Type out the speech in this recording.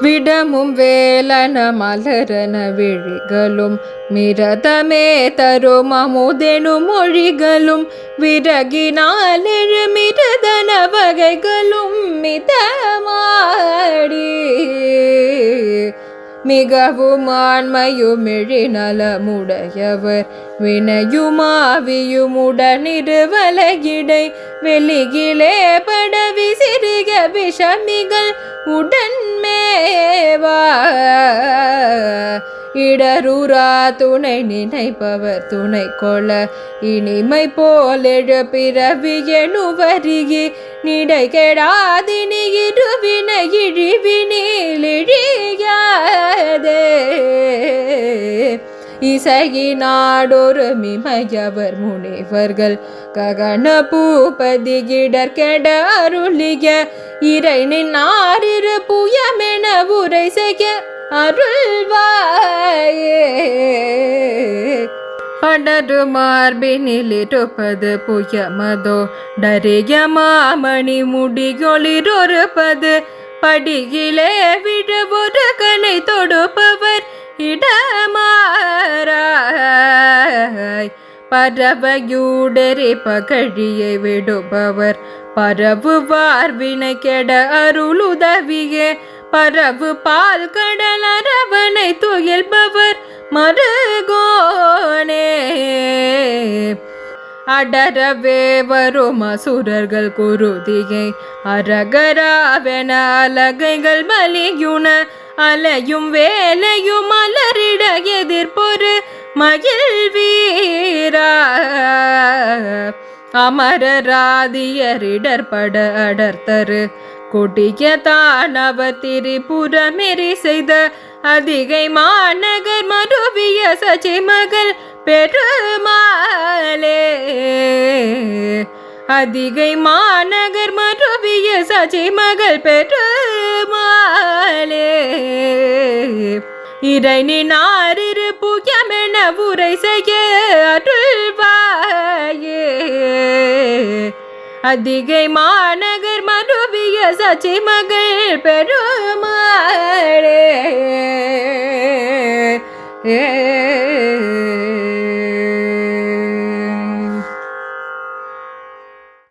விடமும் வேலன மலரன விழிகளும் மிரதமே தரும் அமுதெனு மொழிகளும் விறகினால் எழுமி மிகவும் ஆண்மையும் எழிநலமுடையவர் வினையுமாவியுமுடனிருவலகிடை வெளிகிலே படவி சிறுக விஷமிகள் உடன்மேவா இடருரா துணை நினைப்பவர் துணை கொள. இனிமை போலெழு பிறவி எணுவருகே நிடை கெடாதினி இருவினை இழிவினில் இழியாதே இசையினாடொரு மிமையவர் முனிவர்கள். ககன பூபதி கிடர் கெட அருளிய இறை நின்னாரிரு புயமென உரை செய்ய அருள்வாயே. படரு மார்பினிலிருப்பது புயமதோ டரிய மாமணி முடியொளிரொருப்பது படியிலே விழவொரு கனை தொடுப்பவர் இடமா பறவையூடரி பகழியை விடுபவர். பரவுவார் வினை கெட அருளுதவியே. பரவு பால் கடல் அரவனை துயில்பவர். மருகோனே. அடரவே வரும் அசுரர்கள் குருதியை. அரகராவென அலகைகள் மலியுண அலையும் வேலையும் அலரிட மகிழ் வீரா. அமரராதியரிடர்பட அடர்த்தரு. கொடிய தானவ திரிபுரமெறி செய்த அதிகை மாநகர் மருவிய சச்சி மகள் பெருமாளே. அதிகை மாநகர் மருவிய சச்சி மகள் பெருமாளே. இறைனி நாரிரு புயமென உரை செய்ய அருள்வாயே. அதிகை மாநகர் மருவிய சச்சி மகள் பெருமாளே